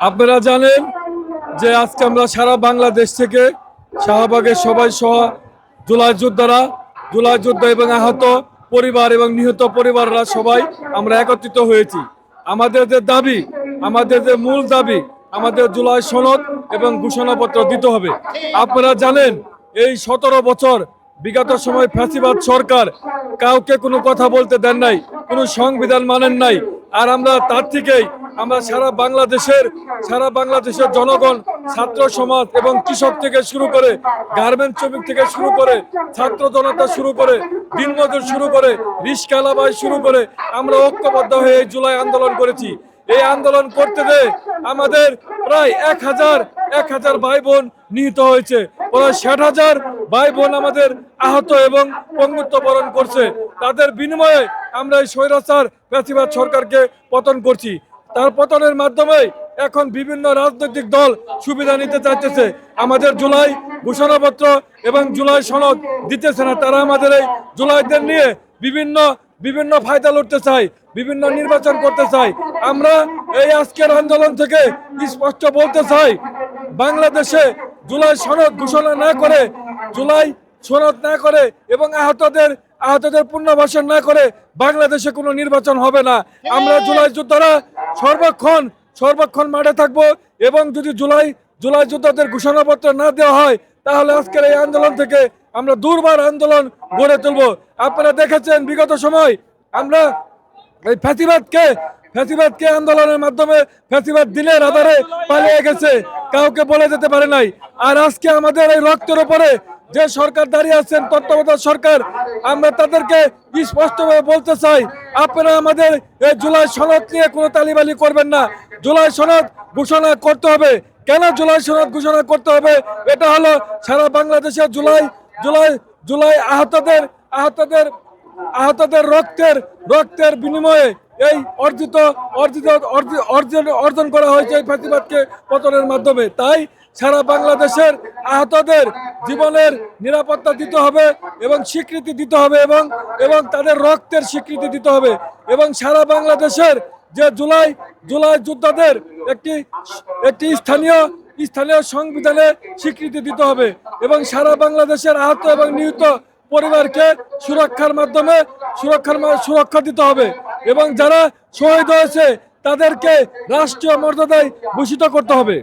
আপনারা জানেন যে আজকে আমরা সারা বাংলাদেশ থেকে শাহবাগের সবাই সহ জুলাই যোদ্ধারা, জুলাই যোদ্ধা এবং আহত পরিবার এবং নিহত পরিবাররা সবাই আমরা একত্রিত হয়েছি। আমাদের যে দাবি, আমাদের যে মূল দাবি, আমাদের জুলাই সনদ এবং ঘোষণাপত্র দিতে হবে। আপনারা জানেন, এই সতেরো বছর বিগত সময় ফ্যাসিবাদ সরকার কাউকে কোনো কথা বলতে দেন নাই, কোনো সংবিধান মানেন নাই আর আমরা তার থেকেই আমরা সারা বাংলাদেশের সারা বাংলাদেশের জনগণ, ছাত্র সমাজ এবং কৃষক থেকে শুরু করে গার্মেন্ট শ্রমিক থেকে শুরু করে ছাত্র জনতা শুরু করে দিনমজুর শুরু করে রিস্কালাবাই শুরু করে আমরা ঐক্যবদ্ধ হয়ে জুলাই আন্দোলন করেছি। এই আন্দোলন করতে গিয়ে আমাদের প্রায় এক হাজার এক হাজার ভাই বোন নিহত হয়েছে। প্রায় ষাট হাজার ভাই বোন আমাদের আহত এবং পঙ্গুত্ব বরণ করছে। তাদের বিনিময়ে আমরা এই স্বৈরাচার প্রাচীবাদ সরকারকে পতন করছি। তার পতনের মাধ্যমে এখন বিভিন্ন রাজনৈতিক দল সুবিধা নিতে চাইতেছে। আমাদের জুলাই ঘোষণাপত্র এবং জুলাই সনদ দিতেছে না। তারা আমাদের এই জুলাইদের নিয়ে বিভিন্ন বিভিন্ন ফায়দা লড়তে চাই, বিভিন্ন নির্বাচন করতে চাই। আমরা এই আজকের আন্দোলন থেকে স্পষ্ট বলতে চাই, বাংলাদেশে জুলাই সনদ ঘোষণা না করে, জুলাই সনদ না করে এবং আহতদের আহতদের পুনর্বাসন না করে বাংলাদেশে কোনো নির্বাচন হবে না। আমরা জুলাই যোদ্ধারা সর্বক্ষণ সর্বক্ষণ মাঠে থাকব এবং যদি জুলাই জুলাই যোদ্ধাদের ঘোষণাপত্র না দেওয়া হয় তাহলে আজকের এই আন্দোলন থেকে আমরা দুর্বার আন্দোলন গড়ে তুলবো। আপনারা দেখেছেন বিগত সময় আমরা এই ফ্যাসিবাদকে ফ্যাসিবাদকে আন্দোলনের মাধ্যমে ফ্যাসিবাদ দিনের আধারে পালিয়ে গেছে, কাউকে বলে যেতে পারে নাই। আর আজকে আমাদের এই রক্তের উপরে যে সরকার দাঁড়িয়ে আছেন, তত্ত্বাবধায়ক সরকার, আমরা তাদেরকে স্পষ্টভাবে বলতে চাই, আপনারা আমাদের এই জুলাই সনদ নিয়ে কোনো তালিবালি করবেন না। জুলাই সনদ ঘোষণা করতে হবে। কেন জুলাই সনদ ঘোষণা করতে হবে? এটা হলো সারা বাংলাদেশে জুলাই জুলাই জুলাই আহতদের আহতদের আহতদের রক্তের রক্তের বিনিময়ে এই অর্জিত অর্জিত, অর্জি- অর্জন অর্জন করা হয়েছে এই ফাঁসিবাদকে পতনের মাধ্যমে। তাই সারা বাংলাদেশের আহতদের জীবনের নিরাপত্তা দিতে হবে এবং স্বীকৃতি দিতে হবে এবং এবং তাদের রক্তের স্বীকৃতি দিতে হবে। এবং সারা বাংলাদেশের যে জুলাই জুলাই যোদ্ধাদের একটি একটি স্থানীয় স্থানীয় সংবিধানে স্বীকৃতি দিতে হবে এবং সারা বাংলাদেশের আহত এবং নিহত পরিবারকে সুরক্ষার মাধ্যমে সুরক্ষার সুরক্ষা দিতে হবে এবং যারা শহীদ হয়েছে তাদেরকে রাষ্ট্রীয় মর্যাদায় ভূষিত করতে হবে।